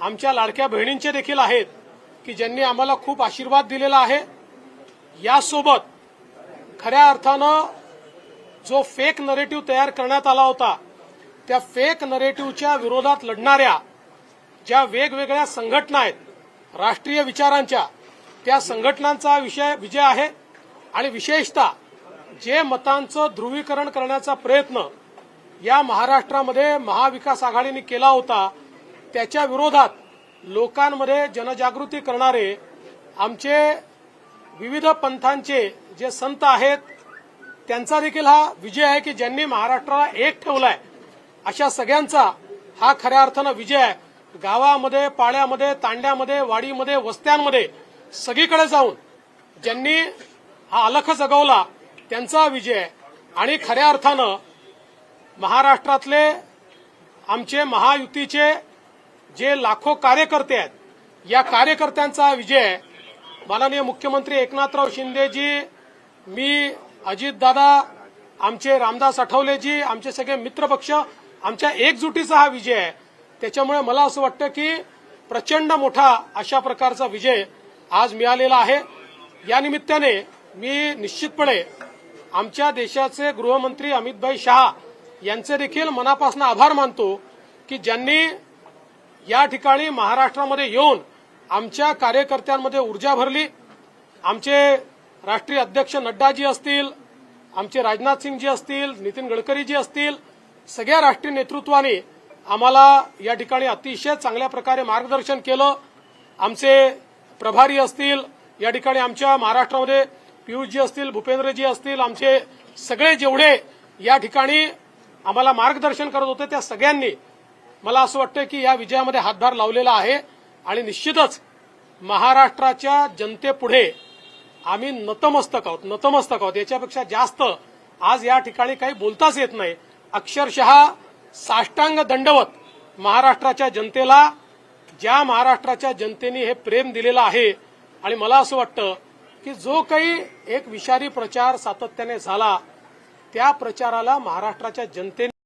आमच्या लाडक्या बहिणींचे देखील आहेत की ज्यांनी आम्हाला खूप आशीर्वाद दिलेला आहे. यासोबत खऱ्या अर्थानं जो फेक नरेटिव्ह तयार करण्यात आला होता त्या फेक नरेटिव्हच्या विरोधात लढणाऱ्या ज्या वेगवेगळ्या संघटना आहेत राष्ट्रीय विचारांच्या त्या संघटनांचा विषय विजय आहे. आणि विशेषतः जे मतांचं ध्रुवीकरण करण्याचा प्रयत्न या महाराष्ट्रामध्ये महाविकास आघाडीने केला होता त्याच्या विरोधात लोकांमध्ये जनजागृती करणारे आमचे विविध पंथांचे जे संत आहेत त्यांचा देखील हा विजय आहे की ज्यांनी महाराष्ट्राला एक ठेवलाय. अशा सगळ्यांचा हा खऱ्या अर्थानं विजय आहे. गावामध्ये पाळ्यामध्ये तांड्यामध्ये वाडीमध्ये वस्त्यांमध्ये सगळीकडे जाऊन ज्यांनी हा अलख जगवला त्यांचा विजय आहे. आणि खऱ्या अर्थानं महाराष्ट्रातले आमचे महायुतीचे जे लाखो कार्यकर्ते आहेत या कार्यकर्त्यांचा विजय आहे माननीय मुख्यमंत्री एकनाथराव शिंदेजी मी अजितदादा आमचे रामदास आठवलेजी आमचे सगळे मित्रपक्ष आमच्या एकजुटीचा हा विजय आहे. त्याच्यामुळे मला असं वाटतं की प्रचंड मोठा अशा प्रकारचा विजय आज मिळालेला आहे. या निमित्ताने मी निश्चितपणे आमच्या देशाचे गृहमंत्री अमितभाई शहा यांचे देखील मनापासून आभार मानतो की ज्यांनी या ठिकाणी महाराष्ट्रामध्ये येऊन आमच्या कार्यकर्त्यांमध्ये ऊर्जा भरली. आमचे राष्ट्रीय अध्यक्ष नड्डाजी असतील आमचे राजनाथ सिंगजी असतील नितीन गडकरीजी असतील सगळ्या राष्ट्रीय नेतृत्वाने आम्हाला या ठिकाणी अतिशय चांगल्या प्रकारे मार्गदर्शन केलं. आमचे प्रभारी असतील या ठिकाणी आमच्या महाराष्ट्रामध्ये पियुषजी असतील भूपेंद्रजी असतील आमचे सगळे जेवढे या ठिकाणी आम्हाला मार्गदर्शन करत होते त्या सगळ्यांनी मला असं वाटतं की या विजयामध्ये हातभार लावलेला आहे आणि निश्चितच महाराष्ट्राच्या जनतेपुढे आम्ही नतमस्तक आहोत नतमस्तक आहोत. याच्यापेक्षा जास्त आज या ठिकाणी काही बोलताच येत नाही. अक्षरशः साष्टांग दंडवत महाराष्ट्राच्या जनतेला ज्या महाराष्ट्राच्या जनतेने हे प्रेम दिलेलं आहे आणि मला असं वाटतं की जो काही एक विषारी प्रचार सातत्याने झाला त्या प्रचाराला महाराष्ट्राच्या जनतेने